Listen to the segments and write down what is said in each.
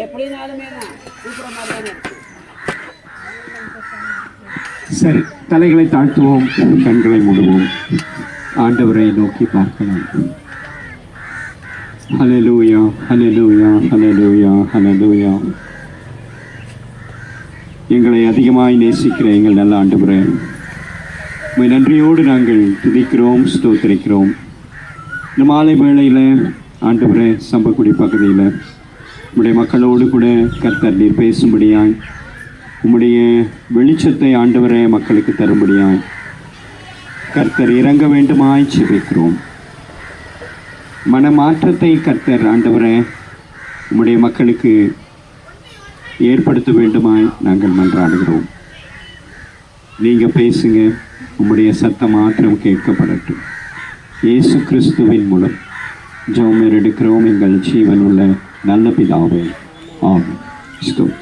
எப்படினாலுமே தான். மாதிரி இருக்கு. சரி தலைகளை தாழ்த்துவோம் கண்களை மூடுவோம். ஆண்டவரை நோக்கி பார்க்கலாம். ஹலலூயா ஹலலூயா ஹலலூயா ஹலலூயா எங்களை அதிகமாய் நேசிக்கிற எங்கள் நல்ல ஆண்டவரே உண்மை நன்றியோடு நாங்கள் துதிக்கிறோம் ஸ்தோத்திரிக்கிறோம். இந்த மாலை வேளையில் ஆண்டவரே சம்பக்குடி பகுதியில் உம்முடைய மக்களோடு கூட கர்த்தர் நீர் பேசும்படியாய். உம்முடைய வெளிச்சத்தை ஆண்டவரே மக்களுக்கு தரும்படியாய். கர்த்தர் இறங்க வேண்டுமாய் செபிக்கிறோம் மனமாற்றத்தை கர்த்தர் ஆண்டவரே உம்முடைய மக்களுக்கு ஏற்படுத்த வேண்டுமாய் நாங்கள் மன்றாடுகிறோம். நீங்கள் பேசுங்க உம்முடைய சத்த மாற்றம் கேட்கப்படட்டும். இயேசு கிறிஸ்துவின் மூலம் ஜோமர் எடுக்கிறோம் எங்கள் ஜீவன் உள்ள நல்ல பிதாவே ஆமென் ஸ்தோத்திரம்.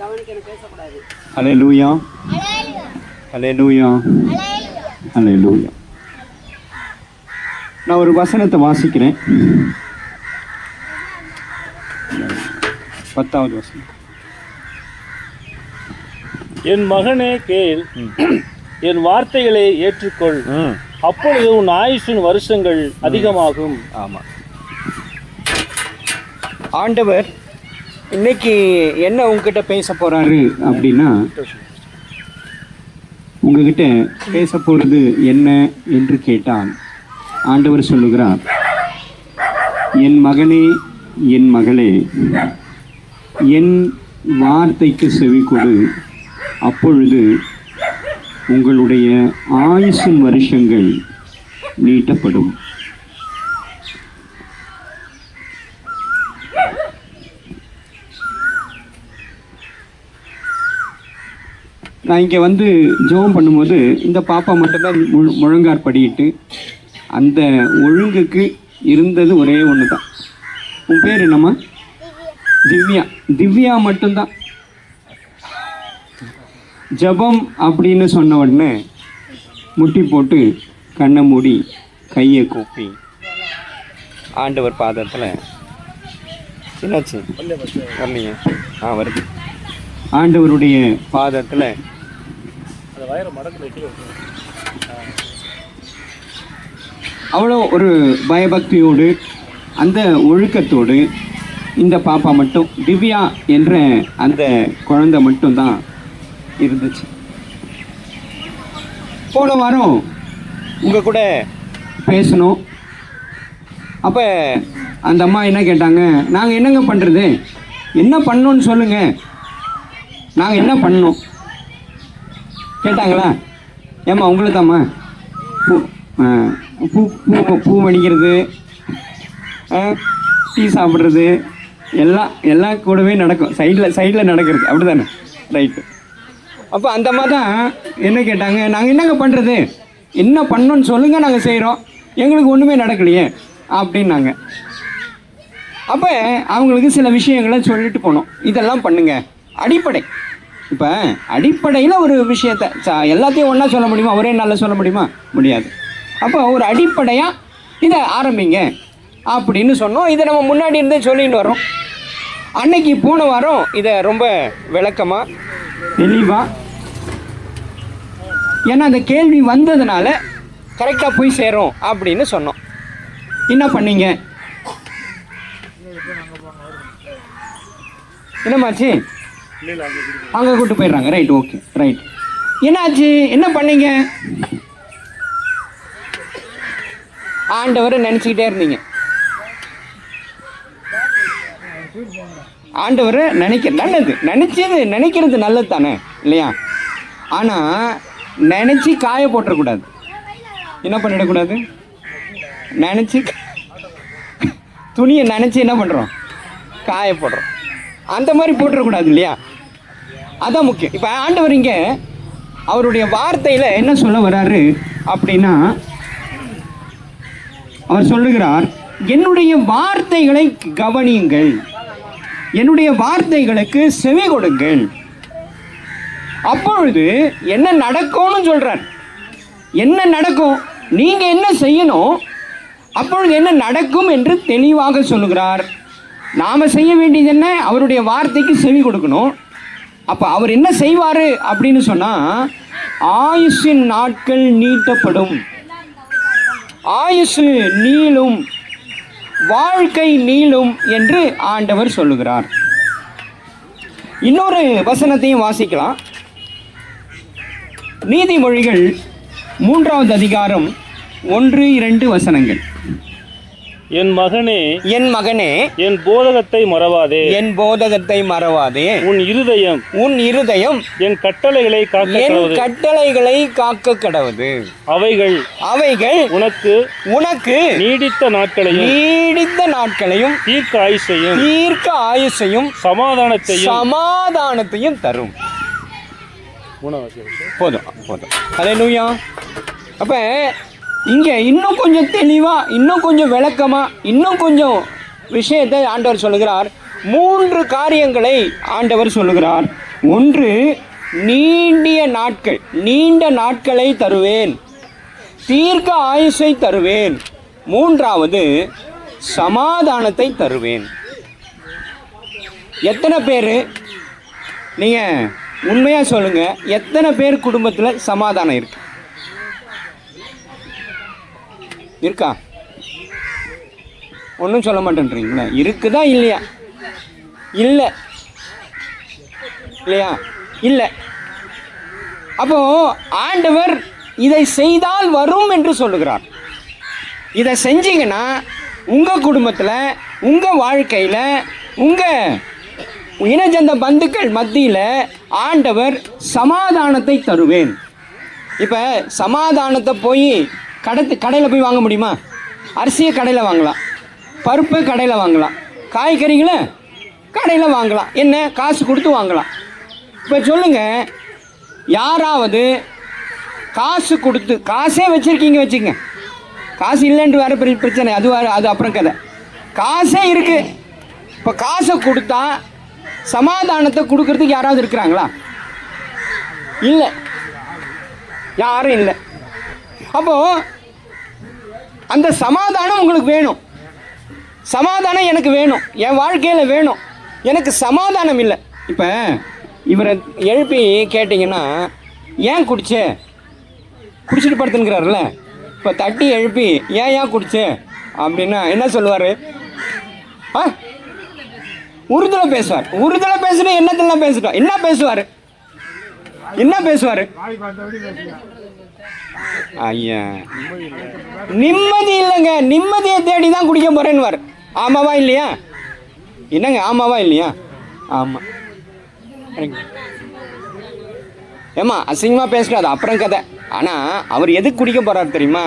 கவனிக்கணும் பேசக்கூடாது ஹalleluya. ஹalleluya. ஹalleluya. நான் ஒரு வசனத்தை வாசிக்கிறேன். பத்தாவது வசனம். என் மகனே கேள். என் வார்த்தைகளை ஏற்றுக்கொள். அப்பொழுது உன் ஆயுஷின் வருஷங்கள் அதிகமாகும். ஆமாம் ஆண்டவர் இன்னைக்கு என்ன உங்ககிட்ட பேச போறாரு அப்படின்னா உங்ககிட்ட பேச போறது என்ன என்று கேட்டால் ஆண்டவர் சொல்லுகிறார் என் மகனே என் மகளே என் வார்த்தைக்கு செவி கொடு. அப்பொழுது உங்களுடைய ஆயுசின் வருஷங்கள் நீட்டப்படும். நான் இங்கே வந்து ஜெபம் பண்ணும்போது இந்த பாப்பா மட்டும்தான் முழு முழங்கார் படிக்கிட்டு அந்த ஒழுங்குக்கு இருந்தது ஒரே ஒன்று தான் உன் பேர் என்னம்மா? திவ்யா. திவ்யா மட்டும்தான். ஜெபம் அப்படின்னு சொன்ன உடனே முட்டி போட்டு கண்ணை மூடி கையை கூப்பி ஆண்டவர் பாதத்தில் என்னாச்சு? வரலைங்க ஆ வருது. ஆண்டவருடைய பாதத்தில் அந்த வயரை மடக்கு அவ்வளோ ஒரு பயபக்தியோடு அந்த ஒழுக்கத்தோடு இந்த பாப்பா மட்டும் திவ்யா என்ற அந்த குழந்தை மட்டும்தான் இருந்துச்சு. போன வாரம் உங்கள் கூட பேசணும். அப்போ அந்த அம்மா என்ன கேட்டாங்க? நாங்கள் என்னங்க பண்ணுறது என்ன பண்ணோன்னு சொல்லுங்கள் நாங்கள் என்ன பண்ணோம் கேட்டாங்களா? ஏம்மா உங்களுக்கு தாம்மா பூ பூ பூ பூ மடிக்கிறது டீ சாப்பிட்றது எல்லாம் எல்லாம் கூடவே நடக்கும். சைடில் சைடில் நடக்கிறது. அப்படி தானே ரைட்டு அப்போ அந்த மாதிரி தான் என்ன கேட்டாங்க? நாங்கள் என்னங்க பண்ணுறது என்ன பண்ணோன்னு சொல்லுங்கள் நாங்கள் செய்கிறோம் எங்களுக்கு ஒன்றுமே நடக்கலையே அப்படின்னாங்க. அப்போ அவங்களுக்கு சில விஷயங்களை சொல்லிட்டு போனோம். இதெல்லாம் பண்ணுங்கள் அடிப்படை. இப்போ அடிப்படையில் ஒரு விஷயத்தை எல்லாத்தையும் ஒன்றா சொல்ல முடியுமா? ஒரே நாளில் சொல்ல முடியுமா? முடியாது. அப்போ ஒரு அடிப்படையாக இதை ஆரம்பிங்க. அப்படின்னு சொன்னோம். இதை நம்ம முன்னாடி இருந்தே சொல்லிட்டு வரோம் அன்னைக்கு போன வாரம் இதை ரொம்ப விளக்கமாக தெளிவாக ஏன்னா அந்த கேள்வி வந்ததுனால கரெக்டாக போய் சேரும் அப்படின்னு சொன்னோம். என்ன பண்ணீங்க? என்னமாச்சு அங்கே கூட்டு போயிடுறாங்க. ரைட் ஓகே ரைட் என்னாச்சு? என்ன பண்ணீங்க? ஆண்டவரை நினச்சிக்கிட்டே இருந்தீங்க. ஆண்டவரை நினைக்க நல்லது. நினைச்சது நினைக்கிறது நல்லது தானே இல்லையா? ஆனால் நினச்சி காய போட்டுறக்கூடாது. என்ன பண்ணிடக்கூடாது? நினச்சி துணியை நினச்சி என்ன பண்ணுறோம் காய போடுறோம். அந்த மாதிரி போட்டுறக்கூடாது இல்லையா? அதான் முக்கியம். இப்போ ஆண்டவர் இங்கே அவருடைய வார்த்தையில் என்ன சொல்ல வர்றாரு அப்படின்னா அவர் சொல்லுகிறார் என்னுடைய வார்த்தைகளை கவனியுங்கள். என்னுடைய வார்த்தைகளுக்கு செவி கொடுங்கள். அப்பொழுது என்ன நடக்கும்னு சொல்கிறார் என்ன நடக்கும்? நீங்கள் என்ன செய்யணும்? அப்பொழுது என்ன நடக்கும் என்று தெளிவாக சொல்லுகிறார். நாம் செய்ய வேண்டியது என்ன? அவருடைய வார்த்தைக்கு செவி கொடுக்கணும். அப்போ அவர் என்ன செய்வார் அப்படின்னு சொன்னால் ஆயுஷின் நாட்கள் நீட்டப்படும். ஆயுசு நீளும். வாழ்க்கை நீளும் என்று ஆண்டவர் சொல்லுகிறார். இன்னொரு வசனத்தையும் வாசிக்கலாம். நீதிமொழிகள் மூன்றாவது அதிகாரம் ஒன்று இரண்டு வசனங்கள். என் மகனே என் மகனே என் போதகத்தை மறவாதே. என் போதகத்தை மறவாதே. உன் இருதயம் உன் இருதயம் என் கட்டளைகளை காக்க என். கட்டளைகளை காக்க கடவுது. அவைகள் அவைகள் உனக்கு உனக்கு நீடித்த நாட்களையும் நீடித்த நாட்களையும் தீர்க்க ஆயுசையும் தீர்க்க ஆயுசையும் சமாதானத்தையும் சமாதானத்தையும் தரும். போதும் போதும். ஹalleluya அப்ப இங்கே இன்னும் கொஞ்சம் தெளிவாக இன்னும் கொஞ்சம் விளக்கமாக இன்னும் கொஞ்சம் விஷயத்தை ஆண்டவர் சொல்லுகிறார். மூன்று காரியங்களை ஆண்டவர் சொல்லுகிறார். ஒன்று நீண்டிய நாட்கள் நீண்ட நாட்களை தருவேன். தீர்க்க ஆயுசை தருவேன். மூன்றாவது சமாதானத்தை தருவேன். எத்தனை பேர்? நீங்கள் உண்மையாக சொல்லுங்கள் எத்தனை பேர் குடும்பத்தில் சமாதானம் இருக்குது இருக்கா? ஒன்றும் சொல்ல மாட்டேன்றீங்களா இருக்குதா இல்லையா? இல்லை. இல்லையா? இல்லை. அப்போ ஆண்டவர் இதை செய்தால் வரும் என்று சொல்லுகிறார். இதை செஞ்சீங்கன்னா உங்கள் குடும்பத்தில் உங்கள் வாழ்க்கையில் உங்கள் இனஜந்த பந்துக்கள் மத்தியில் ஆண்டவர் சமாதானத்தை தருவேன். இப்போ சமாதானத்தை போய் கடத்து கடையில் போய் வாங்க முடியுமா? அரிசியை கடையில் வாங்கலாம். பருப்பு கடையில் வாங்கலாம். காய்கறிகளை கடையில் வாங்கலாம். என்ன? காசு கொடுத்து வாங்கலாம். இப்போ சொல்லுங்கள் யாராவது காசு கொடுத்து காசே வச்சுருக்கீங்க வச்சுக்கங்க. காசு இல்லைன்ட்டு வேறு பெரிய பிரச்சனை. அது வேறு அது அப்புறம் கதை. காசே இருக்குது இப்போ காசை கொடுத்தா சமாதானத்தை கொடுக்கறதுக்கு யாராவது இருக்கிறாங்களா? இல்லை. யாரும் இல்லை. அப்போது அந்த சமாதானம் உங்களுக்கு வேணும். சமாதானம் எனக்கு வேணும். என் வாழ்க்கையில் வேணும். எனக்கு சமாதானம் இல்லை. இப்போ இவரை எழுப்பி கேட்டிங்கன்னா ஏன் குடிச்ச? குடிச்சிட்டு படுத்துங்கிறாருல்ல இப்போ தட்டி எழுப்பி ஏன் ஏன் குடிச்ச? அப்படின்னா என்ன சொல்லுவார்? ஆ? உருதுல பேசுவார். உருதுல பேசுனா என்னத்தெல்லாம் பேசட்டும் என்ன பேசுவார்? என்ன பேசுவார்? ஐயா. நிம்மதி இல்லைங்க. நிம்மதியை தேடி தான் குடிக்க போறேன்னு ஆமாவா இல்லையா? என்னங்க ஆமாவா இல்லையா? ஆமாம் ஏம்மா அசிங்கமாக பேசுறாது. அப்புறம் கதை. ஆனால் அவர் எதுக்கு குடிக்க போறார் தெரியுமா?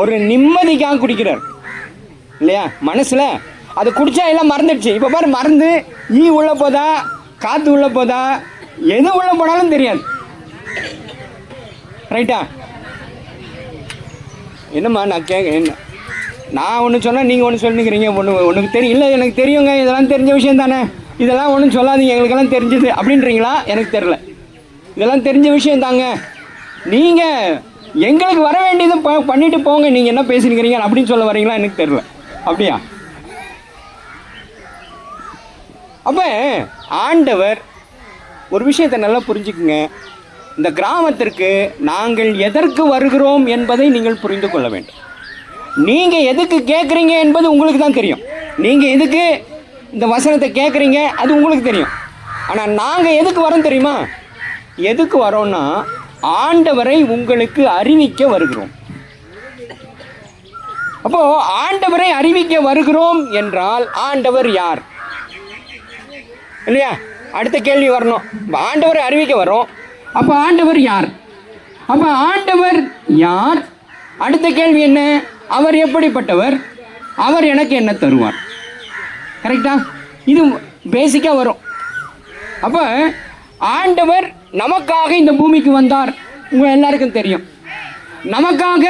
ஒரு நிம்மதிக்காக குடிக்கிறார். இல்லையா? மனசில் அது குடிச்சா எல்லாம் மறந்துடுச்சு. இப்போ பாரு மறந்து ஈ உள்ள போதா காற்று உள்ள போதா எது உள்ள போனாலும் தெரியாது. ரைட்டா? என்னம்மா நான் கேட்க என்ன? நான் ஒன்று சொன்னால் நீங்கள் ஒன்று சொல்லுங்கிறீங்க ஒன்று ஒன்றுக்கு தெரியும் இல்லை எனக்கு தெரியுங்க இதெல்லாம் தெரிஞ்ச விஷயம் தானே. இதெல்லாம் ஒன்றும் சொல்லாதீங்க எங்களுக்கெல்லாம் தெரிஞ்சது அப்படின்றீங்களா? எனக்கு தெரில இதெல்லாம் தெரிஞ்ச விஷயம் தாங்க. நீங்கள் எங்களுக்கு வர வேண்டியதும் ப- பண்ணிட்டு போங்க நீங்கள் என்ன பேசினுக்கிறீங்க அப்படின்னு சொல்ல வரீங்களா எனக்கு தெரில அப்படியா? அப்போ ஆண்டவர் ஒரு விஷயத்தை நல்லா புரிஞ்சுக்குங்க. இந்த கிராமத்திற்கு நாங்கள் எதற்கு வருகிறோம் என்பதை நீங்கள் புரிந்து கொள்ள வேண்டும். நீங்கள் எதுக்கு கேட்குறீங்க என்பது உங்களுக்கு தான் தெரியும். நீங்கள் எதுக்கு இந்த வசனத்தை கேட்குறீங்க அது உங்களுக்கு தெரியும். ஆனால் நாங்கள் எதுக்கு வரோம் தெரியுமா? எதுக்கு வரோம்னா ஆண்டவரை உங்களுக்கு அறிவிக்க வருகிறோம். அப்போ ஆண்டவரை அறிவிக்க வருகிறோம் என்றால் ஆண்டவர் யார்? இல்லையா? அடுத்த கேள்வி வரணும். ஆண்டவரை அறிவிக்க வரோம் அப்போ ஆண்டவர் யார்? அப்போ ஆண்டவர் யார்? அடுத்த கேள்வி என்ன? அவர் எப்படிப்பட்டவர்? அவர் எனக்கு என்ன தருவார்? கரெக்டா இது பேசிக்காக வரும். அப்போ ஆண்டவர் நமக்காக இந்த பூமிக்கு வந்தார். உங்கள் எல்லாருக்கும் தெரியும். நமக்காக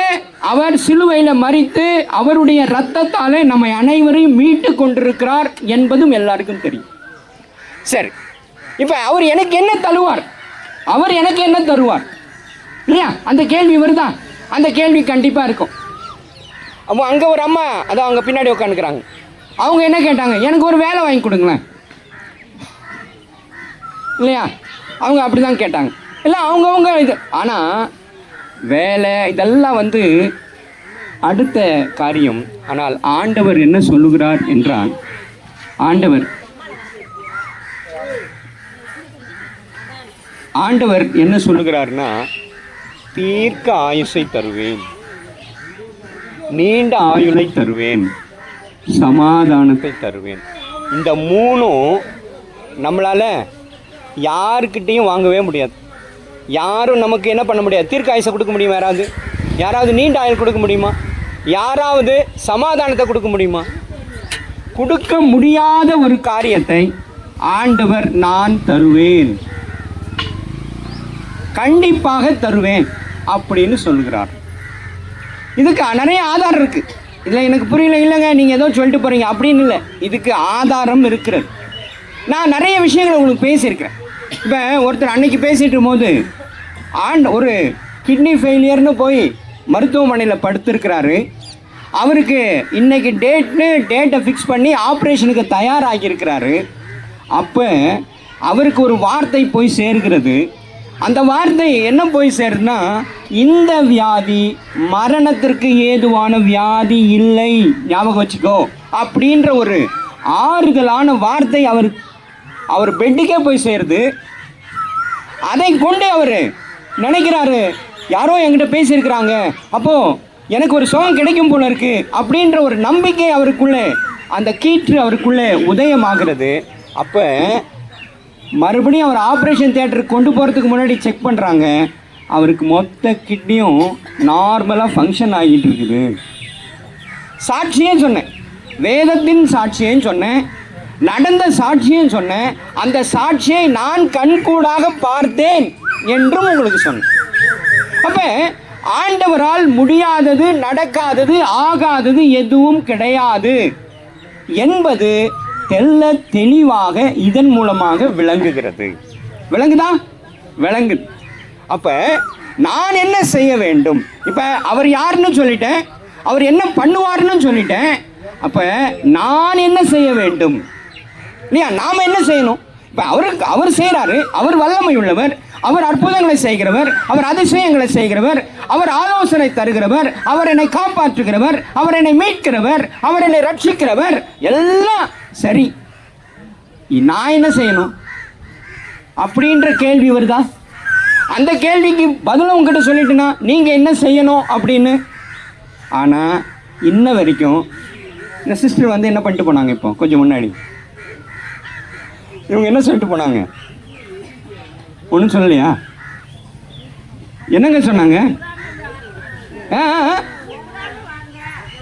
அவர் சிலுவையில் மறித்து அவருடைய ரத்தத்தால் நம்மை அனைவரையும் மீட்டு கொண்டிருக்கிறார் என்பதும் எல்லாருக்கும் தெரியும். சரி. இப்போ அவர் எனக்கு என்ன தருவார்? அவர் எனக்கு என்ன தருவார்? இல்லையா? அந்த கேள்வி வருதா? அந்த கேள்வி கண்டிப்பாக இருக்கும். அப்போ அங்கே ஒரு அம்மா அதான் அவங்க பின்னாடி உட்காந்துக்கிறாங்க அவங்க என்ன கேட்டாங்க? எனக்கு ஒரு வேலை வாங்கி கொடுங்களேன். இல்லையா? அவங்க அப்படி தான் கேட்டாங்க. இல்லை அவங்கவுங்க இது ஆனால் வேலை இதெல்லாம் வந்து அடுத்த காரியம். ஆனால் ஆண்டவர் என்ன சொல்லுகிறார் என்றால் ஆண்டவர் ஆண்டவர் என்ன சொல்லுகிறார்னா தீர்க்க ஆயுசை தருவேன். நீண்ட ஆயுளை தருவேன். சமாதானத்தை தருவேன். இந்த மூணும் நம்மளால் யாருக்கிட்டேயும் வாங்கவே முடியாது. யாரும் நமக்கு என்ன பண்ண முடியாது? தீர்க்க ஆயுசை கொடுக்க முடியுமா யாராவது? யாராவது நீண்ட ஆயுள் கொடுக்க முடியுமா? யாராவது சமாதானத்தை கொடுக்க முடியுமா? கொடுக்க முடியாத ஒரு காரியத்தை ஆண்டவர் நான் தருவேன். கண்டிப்பாக தருவேன் அப்படின்னு சொல்கிறார் இதுக்கு நிறைய ஆதாரம் இருக்கு. இதில் எனக்கு புரியல இல்லைங்க நீங்கள் ஏதோ சொல்லிட்டு போகிறீங்க அப்படின்னு இல்லை இதுக்கு ஆதாரம் இருக்கிறது. நான் நிறைய விஷயங்களை உங்களுக்கு பேசியிருக்கிறேன். இப்போ ஒருத்தர் அன்னைக்கு பேசிட்டு போது ஆண்ட் ஒரு கிட்னி ஃபெயிலியர்னு போய் மருத்துவமனையில் படுத்திருக்கிறாரு. அவருக்கு இன்னைக்கு டேட்னு டேட்டை ஃபிக்ஸ் பண்ணி ஆப்ரேஷனுக்கு தயாராகியிருக்கிறாரு. அப்போ அவருக்கு ஒரு வார்த்தை போய் சேர்கிறது. அந்த வார்த்தை என்ன போய் சேருன்னா இந்த வியாதி மரணத்திற்கு ஏதுவான வியாதி இல்லை. ஞாபகம் வச்சுக்கோ. அப்படின்ற ஒரு ஆறுதலான வார்த்தை அவர் அவர் பெட்டுக்கே போய் சேருது. அதை கொண்டு அவர் நினைக்கிறாரு யாரோ என்கிட்ட பேசியிருக்கிறாங்க. அப்போ எனக்கு ஒரு சுகம் கிடைக்கும் போல இருக்கு. அப்படின்ற ஒரு நம்பிக்கை அவருக்குள்ளே அந்த கீற்று அவருக்குள்ளே உதயமாகிறது. அப்போ மறுபடியும் அவர் ஆப்ரேஷன் தேட்டருக்கு கொண்டு போகிறதுக்கு முன்னாடி செக் பண்ணுறாங்க அவருக்கு மொத்த கிட்னியும் நார்மலாக ஃபங்க்ஷன் ஆகிட்டு இருக்குது. சாட்சியே சொன்னேன். வேதத்தின் சாட்சியையும் சொன்னேன். நடந்த சாட்சியும் சொன்னேன். அந்த சாட்சியை நான் கண்கூடாக பார்த்தேன் என்றும் உங்களுக்கு சொன்னேன். அப்போ ஆண்டவரால் முடியாதது நடக்காதது ஆகாதது எதுவும் கிடையாது. என்பது தெல்ல தெளிவாக இதன் மூலமாக விளங்குகிறது. விளங்குதா? விளங்கு. அப்ப நான் என்ன செய்ய வேண்டும்? இப்ப அவர் யாருன்னு சொல்லிட்டேன். அவர் என்ன பண்ணுவார்னு சொல்லிட்டேன். அப்ப நான் என்ன செய்ய வேண்டும்? இல்லையா? நாம என்ன செய்யணும்? இப்ப அவருக்கு அவர் செய்கிறாரு அவர் வல்லமை உள்ளவர் அவர் அற்புதங்களை செய்கிறவர். அவர் அதிசயங்களை செய்கிறவர். அவர் ஆலோசனை தருகிறவர். அவர் என்னை காப்பாற்றுகிறவர். அவர் என்னை மீட்கிறவர். அவர் என்னை ரட்சிக்கிறவர். எல்லாம் சரி. நான் என்ன செய்யணும்? அப்படின்ற கேள்வி வருதா? அந்த கேள்விக்கு பதிலும் உங்ககிட்ட சொல்லிட்டுனா நீங்கள் என்ன செய்யணும் அப்படின்னு? ஆனால் இன்ன வரைக்கும் இந்த சிஸ்டர் வந்து என்ன பண்ணிட்டு போனாங்க இப்போ? கொஞ்சம் முன்னாடி. இவங்க என்ன சொல்லிட்டு போனாங்க? ஒன்றும் சொல்லலையா? என்னங்க சொன்னாங்க?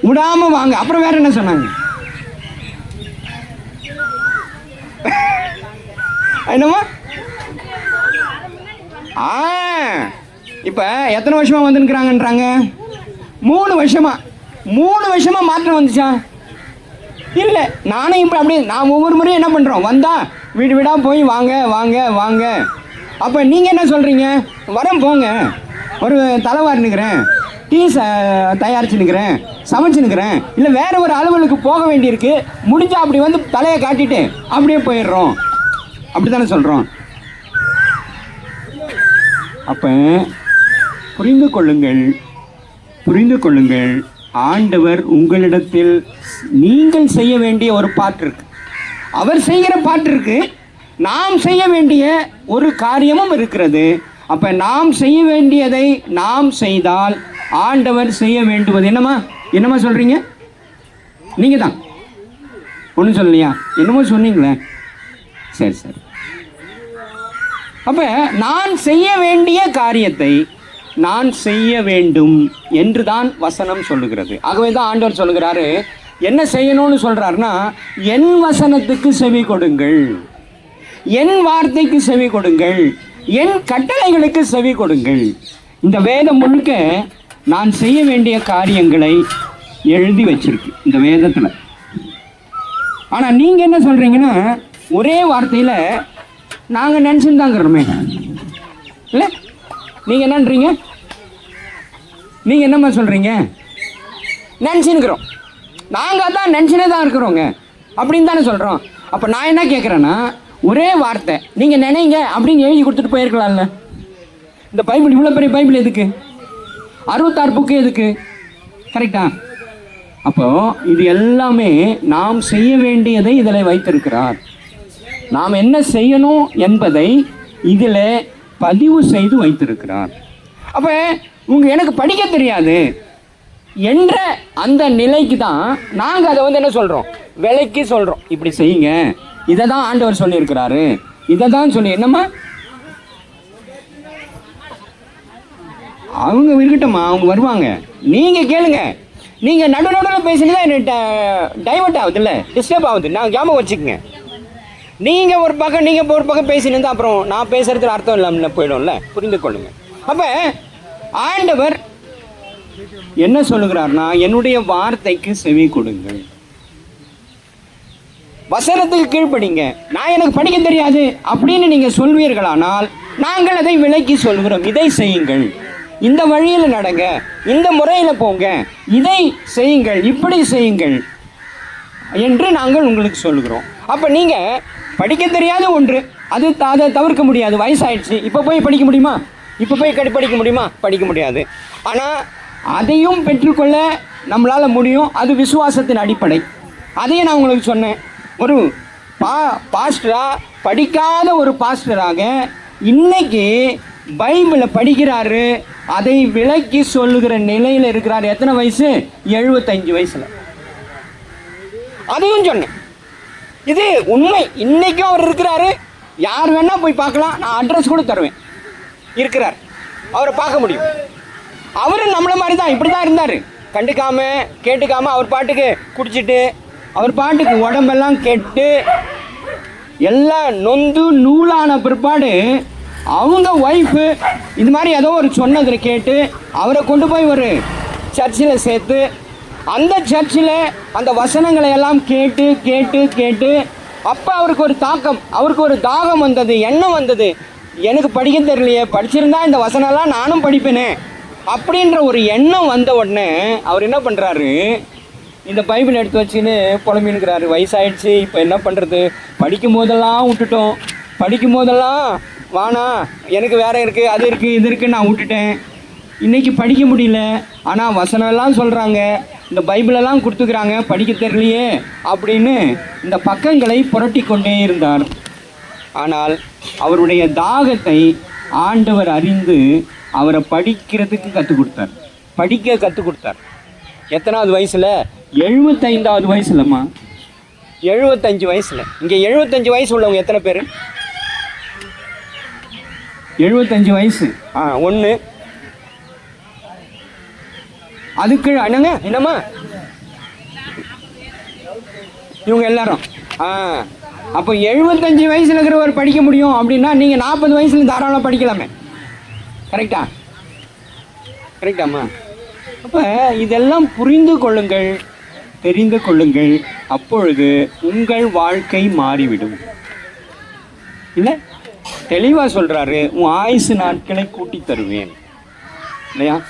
விடாமல் வாங்க. அப்புறம் வேற என்ன சொன்னாங்க? என்னம்மா? ஆ இப்போ எத்தனை வருஷமா வந்துருக்குறாங்கன்றாங்க? மூணு வருஷமா. மூணு வருஷமா மாற்றம் வந்துச்சா? இல்லை நானும் இப்போ அப்படியே நான் ஒவ்வொரு முறையும் என்ன பண்ணுறோம் வந்தா வீடு வீடாக போய் வாங்க வாங்க வாங்க. அப்போ நீங்கள் என்ன சொல்கிறீங்க வரம் போங்க. ஒரு தலைவாரி நிற்கிறேன் டீ ச தயாரிச்சு நிற்கிறேன் சமைச்சு நிற்கிறேன் இல்லை வேற ஒரு அலுவலுக்கு போக வேண்டியிருக்கு. முடிஞ்சா அப்படி வந்து தலையை காட்டிட்டு அப்படியே போயிடுறோம். அப்படி தானே சொல்கிறோம் அப்போ புரிந்து கொள்ளுங்கள். புரிந்து கொள்ளுங்கள். ஆண்டவர் உங்களிடத்தில் நீங்கள் செய்ய வேண்டிய ஒரு பாட்டு இருக்கு. அவர் செய்கிற பாட்டு இருக்கு. நாம் செய்ய வேண்டிய ஒரு காரியமும் இருக்கிறது. அப்ப நாம் செய்ய வேண்டியதை நாம் செய்தால் ஆண்டவர் செய்ய வேண்டுவது. என்னம்மா? என்னம்மா சொல்றீங்க? நீங்க தான் ஒன்றும் சொல்லலையா? என்னமோ சொன்னீங்களே. சரி சரி. அப்ப நான் செய்ய வேண்டிய காரியத்தை நான் செய்ய வேண்டும் என்று தான் வசனம் சொல்லுகிறது. ஆகவே தான் ஆண்டவர் சொல்லுகிறாரு என்ன செய்யணும்னு சொல்றாருன்னா என் வசனத்துக்கு செவி கொடுங்கள். என் வார்த்தைக்கு செவி கொடுங்கள். என் கட்டளைகளுக்கு செவி கொடுங்கள். இந்த வேதம் முழுக்க நான் செய்ய வேண்டிய காரியங்களை எழுதி வச்சிருக்கு இந்த வேதத்தில். ஆனால் நீங்கள் என்ன சொல்கிறீங்கன்னா ஒரே வார்த்தையில் நாங்கள் நினச்சிருந்தாங்கிறோமே இல்லை? நீங்கள் என்னன்றீங்க நீங்கள் என்னம்மா சொல்கிறீங்க நினச்சின்னுக்குறோம். நாங்கள் அதான் நினச்சினே தான் இருக்கிறோங்க. அப்படின்னு தானே சொல்கிறோம் அப்போ நான் என்ன கேட்குறேன்னா ஒரே வார்த்தை. நீங்கள் நினைங்க அப்படின்னு எழுதி கொடுத்துட்டு போயிருக்கலாம்ல. இந்த பைபிள் இவ்வளோ பெரிய பைபிள் எதுக்கு? அறுபத்தாறு புக்கு எதுக்கு? கரெக்டா அப்போ இது எல்லாமே நாம் செய்ய வேண்டியதை இதில் வைத்திருக்கிறார். நாம் என்ன செய்யணும் என்பதை இதில் பதிவு செய்து வைத்திருக்கிறார். அப்போ உங்க எனக்கு படிக்க தெரியாது. என்ற அந்த நிலைக்கு தான் நாங்கள் அதை வந்து என்ன சொல்கிறோம் விலைக்கு சொல்கிறோம் இப்படி செய்யுங்க. இதை தான் ஆண்டவர் சொல்லியிருக்கிறாரு. இதை தான் சொல்லி என்னம்மா? அவங்க இருக்கட்டும்மா அவங்க வருவாங்க. நீங்கள் கேளுங்க. நீங்கள் நடு நடுவில் பேசினதா என்ன டைவர்ட் ஆகுதுல்ல டிஸ்டர்ப் ஆகுது. நான் ஞாபகம் வச்சுக்கோங்க. நீங்கள் ஒரு பக்கம் நீங்கள் ஒரு பக்கம் பேசினது அப்புறம் நான் பேசுகிறதுல அர்த்தம் இல்லாமல் போயிடும்ல. புரிந்து கொள்ளுங்க. அப்போ ஆண்டவர் என்ன சொல்லுகிறார்னா என்னுடைய வார்த்தைக்கு செவி கொடுங்கள். வசனத்துக்கு கீழ்ப்படிங்க. நான் எனக்கு படிக்க தெரியாது அப்படின்னு நீங்க சொல்வீர்களானால் நாங்கள் அதை விலக்கி சொல்கிறோம். இதை செய்யுங்கள். இந்த வழியில் நடங்க. இந்த முறையில் போங்க. இதை செய்யுங்கள். இப்படி செய்யுங்கள் என்று நாங்கள் உங்களுக்கு சொல்கிறோம். அப்போ நீங்கள் படிக்க தெரியாத ஒன்று. அது அதை தவிர்க்க முடியாது. வயசாயிடுச்சு. இப்போ போய் படிக்க முடியுமா? இப்போ போய் கடி படிக்க முடியுமா? படிக்க முடியாது. ஆனால் அதையும் பெற்றுக்கொள்ள நம்மளால் முடியும். அது விசுவாசத்தின் அடிப்படை. அதையும் நான் உங்களுக்கு சொன்னேன். ஒரு பா பாஸ்டராக படிக்காத ஒரு பாஸ்டராக இன்னைக்கு பைபிளை படிக்கிறாரு அதை விளக்கி சொல்லுகிற நிலையில் இருக்கிறார். எத்தனை வயசு? எழுபத்தஞ்சு வயசில். அதையும் சொன்னேன். இது உண்மை. இன்னைக்கும் அவர் இருக்கிறாரு. யார் வேணா போய் பார்க்கலாம். நான் அட்ரஸ் கூட தருவேன். இருக்கிறார். அவரை பார்க்க முடியும். அவரும் நம்மளை மாதிரி தான் இப்படி தான் இருந்தார். கண்டுக்காம கேட்டுக்காம அவர் பாட்டுக்கு குடிச்சிட்டு அவர் பாட்டுக்கு உடம்பெல்லாம் கெட்டு எல்லாம் நொந்து நூலான பிற்பாடு அவங்க ஒய்ஃபு இது மாதிரி ஏதோ ஒரு சொன்னதில் கேட்டு அவரை கொண்டு போய் ஒரு சர்ச்சில் சேர்த்து அந்த சர்ச்சில் அந்த வசனங்களை எல்லாம் கேட்டு கேட்டு கேட்டு அப்போ அவருக்கு ஒரு தாக்கம் அவருக்கு ஒரு தாகம் வந்தது எண்ணம் வந்தது. எனக்கு படிக்க தெரியலையே படிச்சிருந்தா இந்த வசனம்லாம் நானும் படிப்பேனே அப்படின்ற ஒரு எண்ணம் வந்த உடனே அவர் என்ன பண்ணுறாரு இந்த பைபிள் எடுத்து வச்சுன்னு புலம்பின்னுக்கிறாரு. வயசாயிடுச்சு இப்போ என்ன பண்ணுறது படிக்கும் போதெல்லாம் விட்டுட்டோம். படிக்கும் போதெல்லாம் வானா எனக்கு வேறு இருக்குது அது இருக்குது இது இருக்குது நான் விட்டுட்டேன். இன்றைக்கி படிக்க முடியல. ஆனால் வசனம் எல்லாம் சொல்கிறாங்க இந்த பைபிளெல்லாம் கொடுத்துக்கிறாங்க படிக்க தெரியலையே அப்படின்னு இந்த பக்கங்களை புரட்டி கொண்டே இருந்தார். ஆனால் அவருடைய தாகத்தை ஆண்டவர் அறிந்து அவரை படிக்கிறதுக்கு கற்றுக் கொடுத்தார். படிக்க கற்றுக் கொடுத்தார். எத்தனாவது வயசில்? எழுபத்தைந்தாவது வயசுலம்மா. எழுபத்தஞ்சு வயசில். இங்கே எழுபத்தஞ்சு வயசு உள்ளவங்க எத்தனை பேர்? எழுபத்தஞ்சு வயசு. ஆ ஒன்று அதுக்கு என்னங்க? என்னம்மா? இவங்க எல்லாரும். ஆ. அப்போ எழுபத்தஞ்சு வயசில் இருக்கிறவர் படிக்க முடியும் அப்படின்னா நீங்கள் நாற்பது வயசுல தாராளமாக படிக்கலாமே. கரெக்டா கரெக்டாம்மா அப்போ இதெல்லாம் புரிந்து கொள்ளுங்கள். தெரிந்து கொள்ளுங்கள். அப்பொழுது உங்கள் வாழ்க்கை மாறிவிடும். இல்லை? தெளிவாக சொல்கிறாரு உன் ஆயுசு நாட்களை கூட்டி தருவேன். இல்லையா?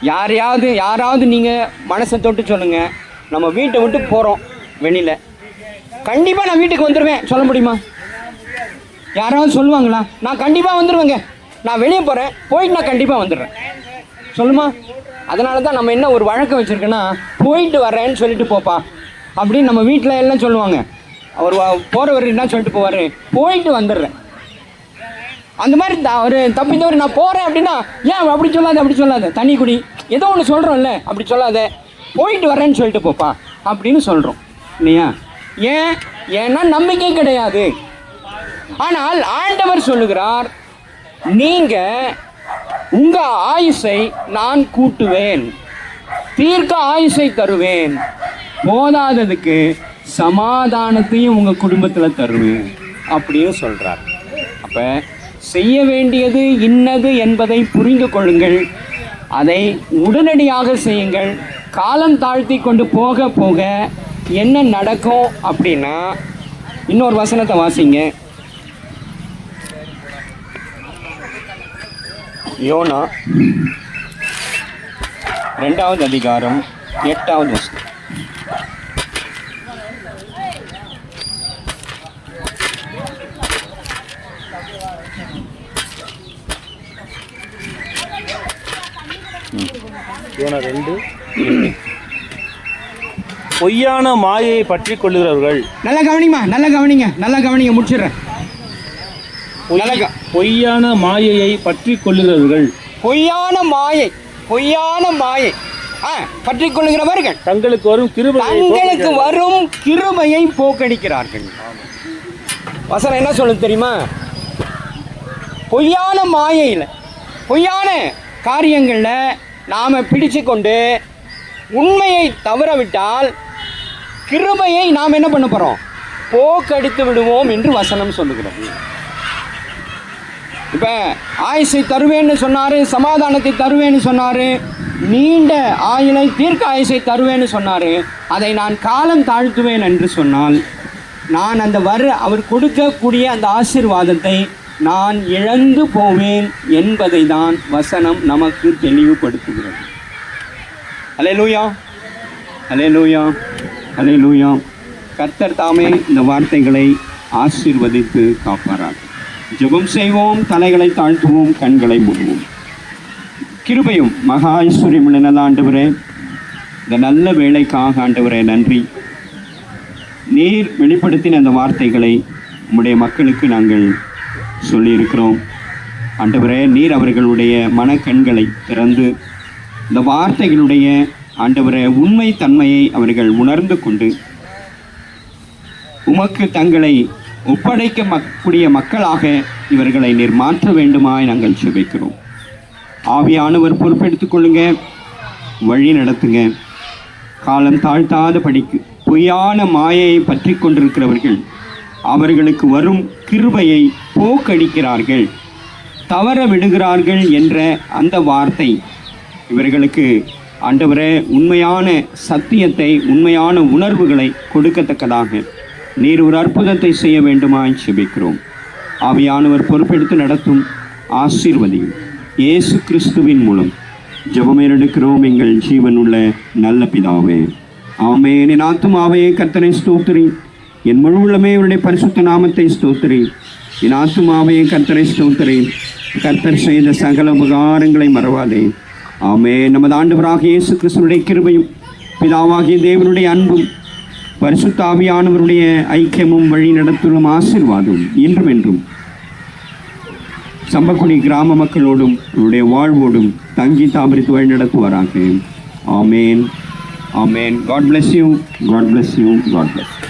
யாரையாவது யாராவது நீங்கள் மனசை தொட்டு சொல்லுங்கள் நம்ம வீட்டை விட்டு போகிறோம் வெளியில். கண்டிப்பாக நான் வீட்டுக்கு வந்துடுவேன் சொல்ல முடியுமா? யாராவது சொல்லுவாங்களா? நான் கண்டிப்பாக வந்துடுவேங்க நான் வெளியே போகிறேன் போயிட்டு நான் கண்டிப்பாக வந்துடுறேன். சொல்லுமா? அதனால தான் நம்ம என்ன ஒரு வழக்கம் வச்சுருக்கோன்னா போயிட்டு வரேன்னு சொல்லிட்டு போப்பான் அப்படின்னு நம்ம வீட்டில் எல்லாம் சொல்லுவாங்க. அவர் போகிறவர் என்ன சொல்லிட்டு போவார்? போயிட்டு வந்துடுறேன். அந்த மாதிரி த- ஒரு தப்பி தவறி நான் போகிறேன் அப்படின்னா ஏன் அப்படி சொல்லாத அப்படி சொல்லாத? தனி குடி. ஏதோ ஒன்று சொல்கிறோம்ல அப்படி சொல்லாத. போயிட்டு வரேன்னு சொல்லிட்டு போப்பா. அப்படின்னு சொல்கிறோம் இல்லையா? ஏன்? ஏன்னா நம்பிக்கை கிடையாது. ஆனால் ஆண்டவர் சொல்லுகிறார் நீங்கள் உங்க ஆயுசை நான் கூட்டுவேன். தீர்க்க ஆயுசை தருவேன். போதாததுக்கு சமாதானத்தையும் உங்க குடும்பத்தில் தருவேன் அப்படின்னு சொல்றார். அப்ப செய்ய வேண்டியது இன்னது என்பதை புரிந்து கொள்ளுங்கள். அதை உடனடியாக செய்யுங்கள். காலம் தாழ்த்தி கொண்டு போக போக என்ன நடக்கும் அப்படின்னா இன்னொரு வசனத்தை வாசிங்க. யோனா ரெண்டாவது அதிகாரம் எட்டாவது வசனம். பொய்யான மாயை பற்றி கொள்ளுகிறவர்கள் நல்லா கவனிமா நல்லா கவனிங்க நல்லா கவனிங்க முடிச்சிடுறேன். பொய்யான மாயையை பற்றி கொள்ளுகிறவர்கள். பொய்யான மாயை பொய்யான மாயை. பற்றி கொள்ளுகிறவர்கள். தங்களுக்கு வரும் கிருபையை தங்களுக்கு வரும் கிருபையை போக்கடிக்கிறார்கள். வசனம் என்ன சொல்லுது தெரியுமா? பொய்யான மாயையில் பொய்யான காரியங்களில் நாம் பிடிச்சு கொண்டு உண்மையை தவற விட்டால் கிருபையை நாம் என்ன பண்ண போகிறோம் போக்கடித்து விடுவோம் என்று வசனம் சொல்லுகிறது. இப்போ ஆயுசை தருவேன்னு சொன்னார் சமாதானத்தை தருவேன்னு சொன்னார் நீண்ட ஆயுளை தீர்க்க ஆயுசை தருவேன்னு சொன்னார் அதை நான் காலம் தாழ்த்துவேன் என்று சொன்னால் நான் அந்த வர அவர் கொடுக்கக்கூடிய அந்த ஆசீர்வாதத்தை நான் இழந்து போவேன் என்பதை தான் வசனம் நமக்கு தெளிவுபடுத்துகிறது. அலே லூயா அலே லூயா அலே லூயா கர்த்தர் தாமே இந்த வார்த்தைகளை ஆசீர்வதித்து காப்பாரார். ஜெபம் செய்வோம் தலைகளை தாழ்த்துவோம் கண்களை மூடுவோம். கிருபையும் மகா ஐஸ்வர்யம் நல்ல ஆண்டவரே இந்த நல்ல வேலைக்காக ஆண்டவரே நன்றி. நீர் வெளிப்படுத்தின அந்த வார்த்தைகளை உம்முடைய மக்களுக்கு நாங்கள் சொல்லியிருக்கிறோம். ஆண்டவரே நீர் அவர்களுடைய மனக்கண்களை திறந்து இந்த வார்த்தைகளுடைய ஆண்டவரே உண்மை தன்மையை அவர்கள் உணர்ந்து கொண்டு உமக்கு தங்களை ஒப்படைக்க கூடிய மக்களாக இவர்களை நிர்மாற்ற வேண்டுமா வேண்டுமாய் நாங்கள் செபிக்கிறோம். ஆவியானவர் பொறுப்பெடுத்துக் கொள்ளுங்க வழி நடத்துங்க. காலம் தாழ்த்தாத படிக்கு பொய்யான மாயையை பற்றி கொண்டிருக்கிறவர்கள் அவர்களுக்கு வரும் கிருபையை போக்கடிக்கிறார்கள் தவற விடுகிறார்கள் என்ற அந்த வார்த்தை. இவர்களுக்கு ஆண்டவரே உண்மையான சத்தியத்தை உண்மையான உணர்வுகளை கொடுக்கத்தக்கதாக. நீர் ஒரு அற்புதத்தை செய்ய வேண்டுமாய் செபிக்கிறோம். ஆவியானவர் பொறுப்பெடுத்து நடத்தும் ஆசீர்வதியும் இயேசு கிறிஸ்துவின் மூலம் ஜெபமேறெடுக்கிறோம் எங்கள் ஜீவனுள்ள நல்ல பிதாவே. ஆமே என் ஆத்துமாவே கர்த்தனை ஸ்தோத்திரி. என் முழு உள்ளமே அவருடைய பரிசுத்த நாமத்தை ஸ்தோத்திரி. என் ஆத்துமாவே கர்த்தனை ஸ்தோத்திரி. கர்த்தர் செய்த சகல உபகாரங்களை மறவாதே. ஆமே நமது ஆண்டவராக இயேசு கிறிஸ்துனுடைய கிருபையும் பிதாவாகிய தேவனுடைய அன்பும் பரிசுத்தாவியானவருடைய ஐக்கியமும் வழி நடத்தும் ஆசீர்வாதம் இன்றும் என்றும் சம்பக்குடி கிராம மக்களோடும் அவருடைய வாழ்வோடும் தங்கி தாமரித்து வழி நடத்துவாராக ஆமேன். ஆமேன். God bless you God bless you God bless